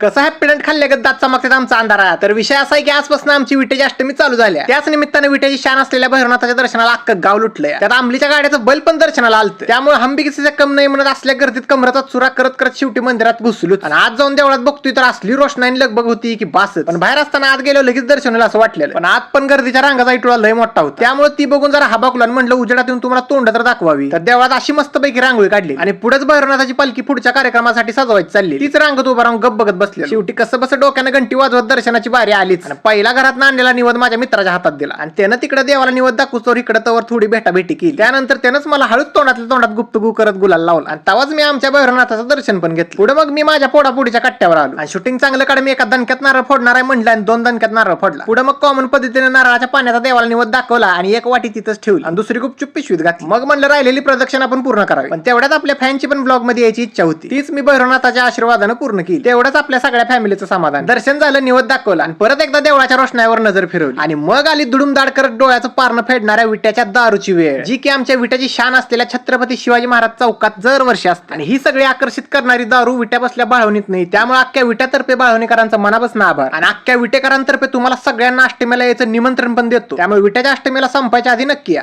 कसं हॅपीडंट खाल्ल्यागत दात चमकतात आमचा अंधारा तर विषय असा आहे की आजपासून आमची विटेची अष्टमी चालू झाल्या. त्याच निमित्ताने विटेची शान असलेल्या भैरवनाथाच्या दर्शनाला अख्खं गाव लुटलंय. त्यात आंबलीच्या गाड्याचं बल पण दर्शनाला आलं त्यामुळे हंबिकीचे कम नाही म्हणत असल्या गर्दीत कमराचा चुरा करत करत शेवटी मंदिरात घुसलो आणि आज जाऊन देवळात बघतोय तर असली रोषणाई लगबग होती की बासच. पण बाहेर असताना आज गेलो लगेच दर्शनाला असं वाटलेलं. पण आज पण गर्दीच्या रांगाचा इटोळा लय मोठा होता. त्यामुळे ती बघून जरा हबाकलो आणि म्हणलं उजेडात येऊन तुम्हाला तोंड तर दाखवावी. तर देवळात अशी मस्तपैकी रांगोळी काढली. आणि पुढेच भैरवनाथाची पालखी पुढच्या कार्यक्रमासाठी सजवायची चालली. तीच रांगत उभा राहून गप बघत बसली शेवटी कसं बस डोक्यानं घंटी वाजवत दर्शनाची बारी आलीच. आणि पहिला घरात आणलेला निवद माझ्या मित्राच्या हातात दिला. आणि त्यानं तिकडे देवाला निवद दाखवतो इकडे तवर थोडी भेटा भेटी केली. त्यानंतर त्यानंच मला हळूच तोंडातल्या तोंडात गुप्तगू करत गुलाल लावला. आणि तेव्हाच मी आमच्या भैरवनाथाचं दर्शन पण घेतलं. पुढे मग मी माझ्या पोडापुडीच्या कट्ट्यावर आलो. आणि शूटिंग चांगलं काढ मी एका दणक्यात नारळ फोडणार आहे म्हणलं आणि दोन दणक्यात नारळ फोडला. पुढे मग कॉमन पद्धतीने नारळाच्या पाण्याचा देवाला निवद दाखवला आणि एक वाटी तिथंच ठेवली. आणि दुसरी गुपचूप पिशवीत घातली. मग म्हणलं राहिलेली प्रदक्षिणा पण पूर्ण करावी. पण तेवढ्यात आपल्या फॅनची पण ब्लॉगमध्ये यायची इच्छा होती. तीच मी भैरवनाथाच्या आशीर्वादानं पूर्ण केली. तेवढंच आपल्या सगळ्या फॅमिलीचं समाधान. दर्शन झालं निवद दाखवलं आणि परत एकदा देवळाच्या रोषणावर नजर फिरवली. आणि मग आली दुडुमदाड करत डोळ्याचं पारणं फेडणाऱ्या विट्याच्या दारूची वेळ. जी की आमच्या विट्याची शान असलेल्या छत्रपती शिवाजी महाराज चौकात दरवर्षी असते. आणि ही सगळी आकर्षित करणारी दारू विट्या बसल्या बाळवणीत नाही. त्यामुळे अख्ख्या विट्यातर्फे बाळवणीकरांचा मनापासून आभार. आणि अख्ख्या विटेकरांतर्फे तुम्हाला सगळ्यांना अष्टमीला यायचं निमंत्रण पण देतो. त्यामुळे विट्याच्या अष्टमीला संपायच्या आधी नक्की या.